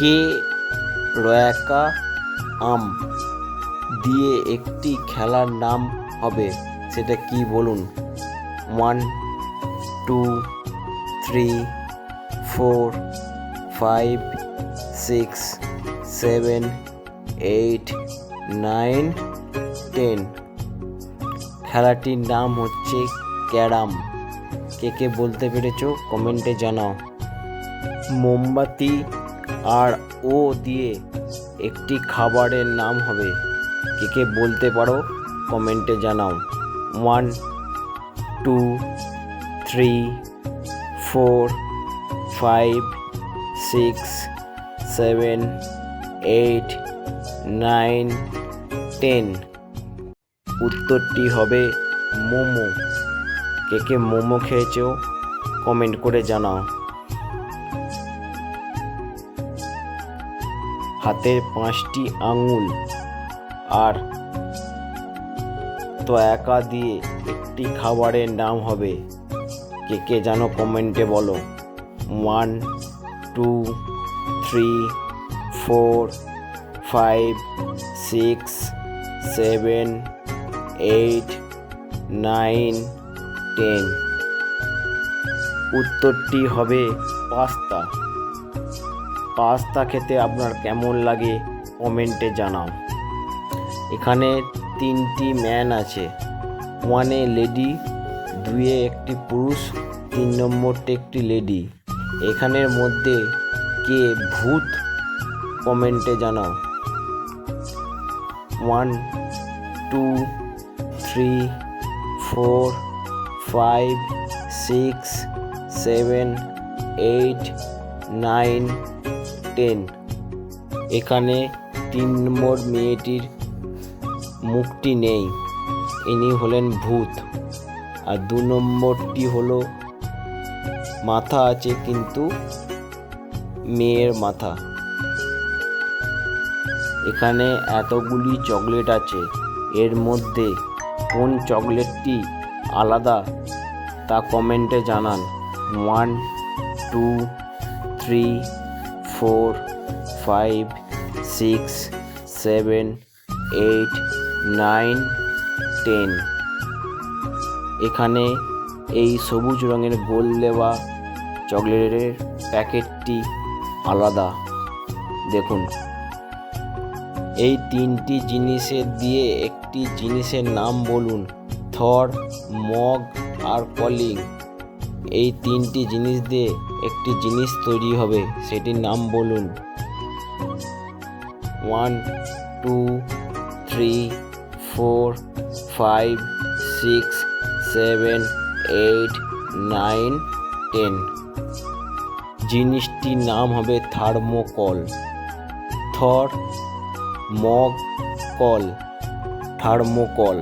কে রয়াকা আম দিয়ে একটি খেলার নাম হবে? সেটা কি বলুন? One two three four five six seven eight nine ten খেলাটির নাম হচ্ছে ক্যারাম। কে কে বলতে পেরেছ? কমেন্টে জানাও। মোমবাতি আর ও দিয়ে একটি খাবারের নাম হবে। কে কে বলতে পারো? কমেন্টে জানাও। One, two, three, four, five, six, seven, eight, nine, ten. উত্তরটি হবে মোমো। কে কে মোমো খেয়েছো? কমেন্ট করে জানাও। হাতের পাঁচটি আঙুল আর তো একা দিয়ে একটি খাবারের নাম হবে। কে কে জানো কমেন্টে বলো। One, two, three, four, five, six, seven, eight, nine, ten. উত্তরটি হবে পাস্তা। পাস্তা খেতে আপনার কেমন লাগে কমেন্টে জানাও। এখানে তিনটি ম্যান আছে। ওয়ানে লেডি, দুয়ে একটি পুরুষ, তিন নম্বরটি একটি লেডি। এখানের মধ্যে কে ভূত কমেন্টে জানাও। One, two, three, four, five, six, seven, eight, nine ten. এখানে তিন নম্বর মেয়েটির মুখটি নেই। ইনি হলেন ভূত। আর দু নম্বরটি হলো, মাথা আছে কিন্তু মেয়ের মাথা। এখানে এতগুলি চকলেট আছে। এর মধ্যে কোন চকলেটটি আলাদা তা কমেন্টে জানান। One, two, three four, five, six, seven, eight, nine, ten. এখানে এই সবুজ রঙের গোল দেওয়া চকলেটের প্যাকেটটি আলাদা। দেখুন। এই তিনটি জিনিসের দিয়ে একটি জিনিসের নাম বলুন, থর, মগ আর কলিং। এই তিনটি জিনিস দিয়ে একটি জিনিস তৈরি হবে, সেটির নাম বলুন। One two three four five six seven eight nine ten জিনিসটির নাম হবে থার্মোকল। Thermocol thermocol.